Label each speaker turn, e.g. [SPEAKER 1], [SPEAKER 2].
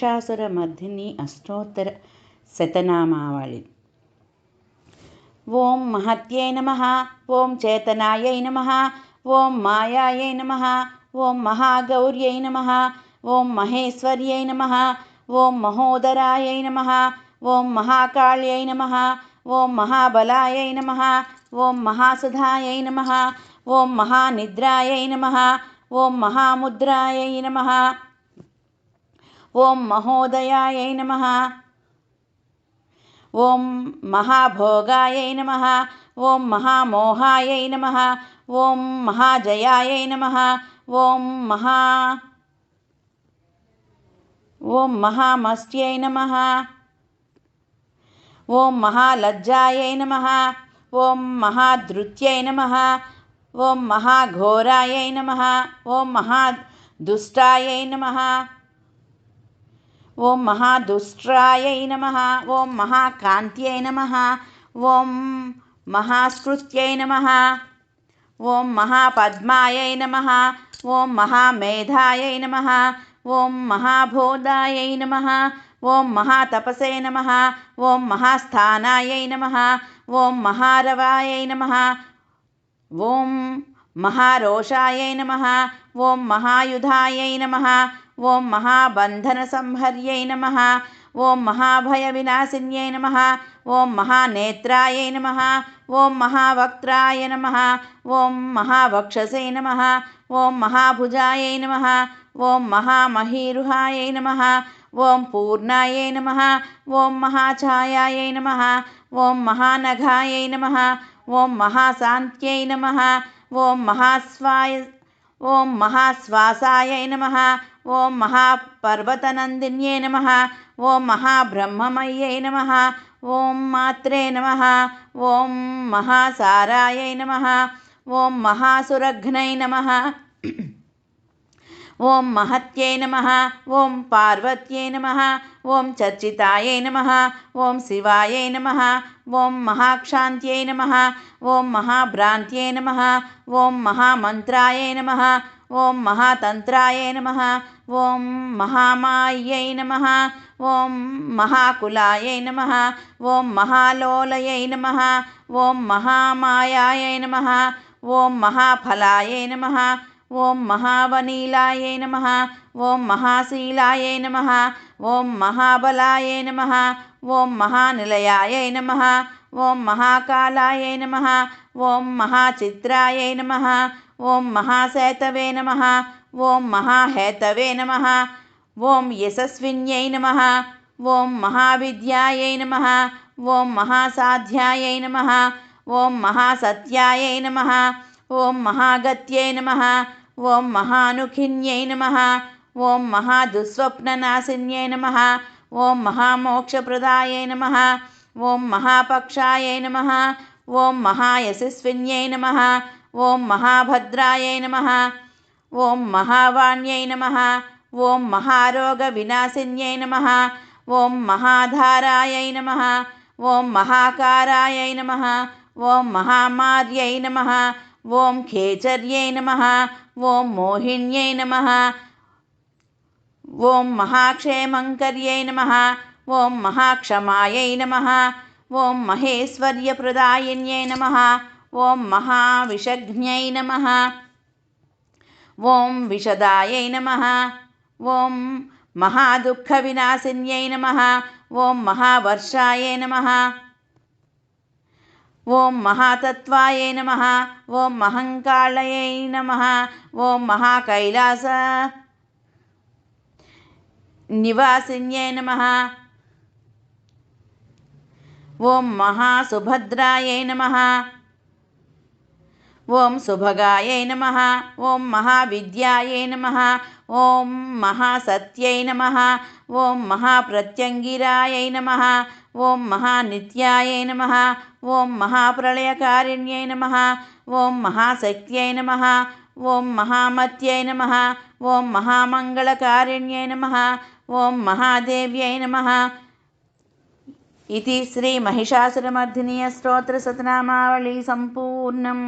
[SPEAKER 1] మహిషాసురమర్దిని అష్టోత్తర శతనామావళి ఓం మహత్యై నమ ఓం చేతనాయై నమ ఓం మాయాయై నమ ఓం మహాగౌర్యై నమ ఓం మహేశ్వర్యై నమ ఓం మహోదరాయై నమ ఓం మహాకాళ్యై నమ ఓం మహాబలాయై నమ ఓం మహాసుధాయై నమ ఓం మహానిద్రాయై నమ ఓం మహాముద్రాయై నమ ओम महोदयाय नम। ओम महाभोगाय नम। ओम महामोहाय नम। ओम महाजयाय नम। ॐ महा ॐ महामस्त्यै नमः। ॐ महालज्जायै नमः। ॐ महाधृत्यै नमः। ॐ महाघोरायै नमः। ॐ महादुष्टायै नमः। ॐ महादुष्ट्रायै नमः ॐ महाकान्त्यै नमः ॐ महास्कृत्यै नमः ॐ महापद्मायै नमः ॐ महामेधायै नमः ॐ महाबोधायै नमः ॐ महातपसे नमः ॐ महास्थानायै नमः ॐ महारवायै नमः ॐ महारोषायै नमः ॐ महायुधायै नमः ॐ नम ओं महाभय विनाशि नम ओं महानेत्रायै नम ओं महावक्त्राय नम ओं महावक्षसे नम ओं महाभुजायै नम ओं महामहीरुहायै नम ओं पूर्णायै नम ओं महाछायाय नम ओं महानघायै नम ओं महासान्त्यै नम ओं महास्वाय ॐ महास्वासाय नमः ॐ महापर्वतनन्दिन्यै नमः ॐ महाब्रह्ममय्यै नमः ॐ मात्रे नमः ॐ महासारायै नमः ॐ महासुरघ्नै नमः ॐ महत्यै नमः ॐ पार्वत्यै नमः ॐ चर्चितायै नमः ॐ शिवायै नमः ॐ महाक्षान्त्यै नमः ॐ महाभ्रान्त्यै नमः ॐ महामन्त्रायै नमः ॐ महातन्त्रायै नमः ॐ महामायै नमः ॐ महाकुलायै नमः ॐ महालोलयै नमः ॐ महामायायै नमः ॐ महाफलायै नमः ఓం మహావనీలాయ నమ ఓం మహాశీలాయ నమ ఓం మహాబలాయ నమ ఓం మహానిలయాయ నమ ఓం మహాకాలాయై నమ ఓం మహాచిత్రాయ నమ ఓం మహాశేతవే నమ ఓం మహాహేతవే నమ ఓం యశస్విన్యై నమ ఓం మహావిద్యాయై నమ ఓం మహాసాధ్యాయై నమ ఓం మహాసత్యాయై నమ ఓం మహాగత్యై నమ ఓం మహానుఖిన్యై నమ ఓం మహాదుస్వప్ననాశిన్యై నమ ఓం మహామోక్షప్రదాయై నమ ఓం మహాపక్షాయై నమ ఓం మహాయశస్విన్యై నమ ఓం మహాభద్రాయై నమ ఓం మహావాణ్యై నమ ఓం మహారోగవినాశిన్యై నమ ఓం మహాధారాయై నమ ఓం మహాకారాయై నమ ఓం మహామార్యై నమ ॐ खेचर्यै नमः ॐ मोहिन्यै नमः ॐ महाक्षेमङ्कर्यै नमः ॐ महाक्षमायै नमः ॐ महेश्वर्यप्रदायिन्यै नमः ॐ महाविषघ्न्यै नमः ॐ विशदायै नमः ॐ महादुःखविनाशिन्यै नमः ॐ महावर्षाय नमः ఓం మహాతత్వాయ నమ ఓం మహంకాళయై నమ ఓం మహాకైలాస నివాసిన్యై నమ. ఓం మహాసుభద్రాయై నమ. ఓం సుభగాయై నమ. ఓం మహావిద్యాయై నమ. ఓం మహాసత్యై నమ. ఓం మహాప్రత్యంగిరాయై నమ. ఓం మహానిత్యాయై నమ. ఓం మహాప్రళయకారిణ్యై నమ. ఓం మహాశక్త్యై నమ. ఓం మహామత్యై నమ. ఓం మహామంగళకారిణ్యై నమ. ఓం మహాదేవ్యై నమ. ఇది శ్రీ మహిషాసురమర్దినీయ స్తోత్ర సతనామావళి సంపూర్ణం